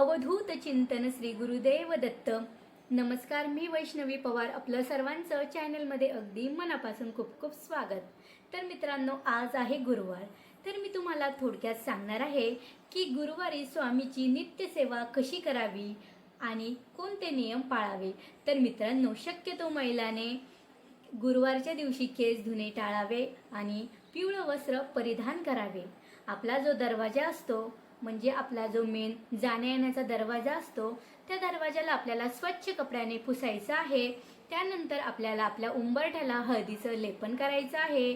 अवधूत चिंतन श्री गुरुदेव दत्त. नमस्कार मी वैष्णवी पवार. आपलं सर्वांचं चॅनलमध्ये अगदी मनापासून खूप खूप स्वागत. तर मित्रांनो आज आहे गुरुवार. तर मी तुम्हाला थोडक्यात सांगणार आहे की गुरुवारी स्वामीची नित्यसेवा कशी करावी आणि कोणते नियम पाळावे. तर मित्रांनो शक्यतो महिलाने गुरुवारच्या दिवशी केस धुणे टाळावे आणि पिवळं वस्त्र परिधान करावे. आपला जो दरवाजा असतो म्हणजे आपला जो मेन जाण्या येण्याचा दरवाजा असतो त्या दरवाजाला आपल्याला स्वच्छ कपड्याने पुसायचं आहे. त्यानंतर आपल्याला आपल्या उंबरठ्याला हळदीचं लेपन करायचं आहे.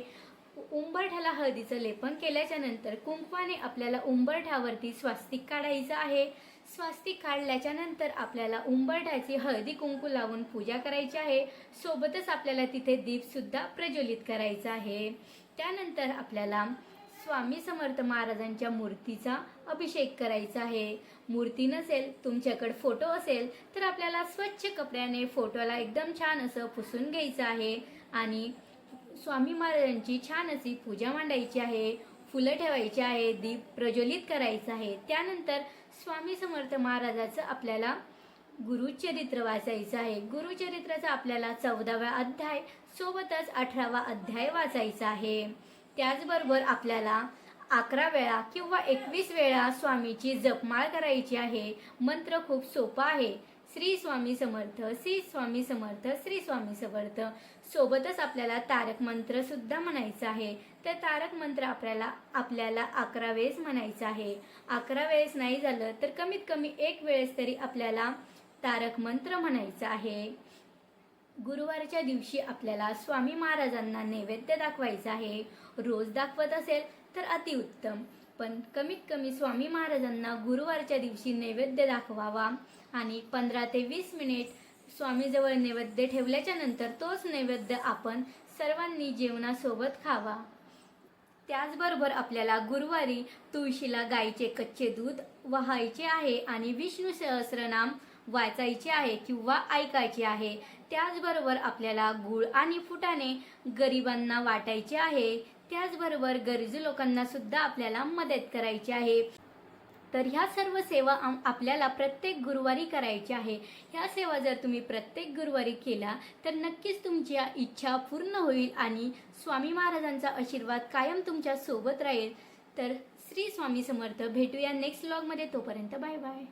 उंबरठ्याला हळदीचं लेपन केल्याच्यानंतर कुंकवाने आपल्याला उंबरठ्यावरती स्वास्तिक काढायचं आहे. स्वास्तिक काढल्याच्या नंतर आपल्याला उंबरठ्याची हळदी कुंकू लावून पूजा करायची आहे. सोबतच आपल्याला तिथे दीपसुद्धा प्रज्वलित करायचा आहे. त्यानंतर आपल्याला स्वामी समर्थ महाराजांच्या मूर्तीचा अभिषेक करायचा आहे. मूर्ती नसेल तुमच्याकडे फोटो असेल तर आपल्याला स्वच्छ कपड्याने फोटोला एकदम छान असं पुसून घ्यायचं आहे. आणि स्वामी महाराजांची छान अशी पूजा मांडायची आहे. फुलं ठेवायची आहे दीप प्रज्वलित करायचं आहे. त्यानंतर स्वामी समर्थ महाराजाचं आपल्याला गुरुचरित्र वाचायचं आहे. गुरुचरित्राचा आपल्याला चौदावा अध्याय सोबतच अठरावा अध्याय वाचायचा आहे. त्याचबरोबर आपल्याला अकरा वेळा किंवा एकवीस वेळा स्वामीची जपमाळ करायची आहे. मंत्र खूप सोपा आहे. श्री स्वामी समर्थ श्री स्वामी समर्थ श्री स्वामी समर्थ. सोबतच आपल्याला तारक मंत्र सुद्धा म्हणायचं आहे. तर तारक मंत्र आपल्याला आपल्याला अकरा वेळेस म्हणायचं आहे. अकरा वेळेस नाही झालं तर कमीत कमी एक वेळेस तरी आपल्याला तारक मंत्र म्हणायचं आहे. गुरुवारच्या दिवशी आपल्याला स्वामी महाराजांना नैवेद्य दाखवायचं आहे. रोज दाखवत असेल तर अतिउत्तम. पण कमीत कमी स्वामी महाराजांना गुरुवारच्या दिवशी नैवेद्य दाखवावा आणि पंधरा ते वीस मिनिट स्वामीजवळ नैवेद्य ठेवल्याच्या नंतर तोच नैवेद्य आपण सर्वांनी जेवणासोबत खावा. त्याचबरोबर आपल्याला गुरुवारी तुळशीला गाईचे कच्चे दूध वाहायचे आहे आणि विष्णू सहस्रनाम वाचायचे आहे किंवा ऐकायचे आहे. त्याचबरोबर आपल्याला गुळ आणि फुटाणे गरिबांना वाटायचे आहे. त्याचबरोबर गरजू लोकांना सुद्धा आपल्याला मदत करायची आहे. तर ह्या सर्व सेवा आपल्याला प्रत्येक गुरुवारी करायची आहे. ह्या सेवा जर तुम्ही प्रत्येक गुरुवारी केला तर नक्कीच तुमच्या इच्छा पूर्ण होईल आणि स्वामी महाराजांचा आशीर्वाद कायम तुमच्यासोबत राहील. तर श्री स्वामी समर्थ भेटूया नेक्स्ट व्लॉगमध्ये तोपर्यंत बाय बाय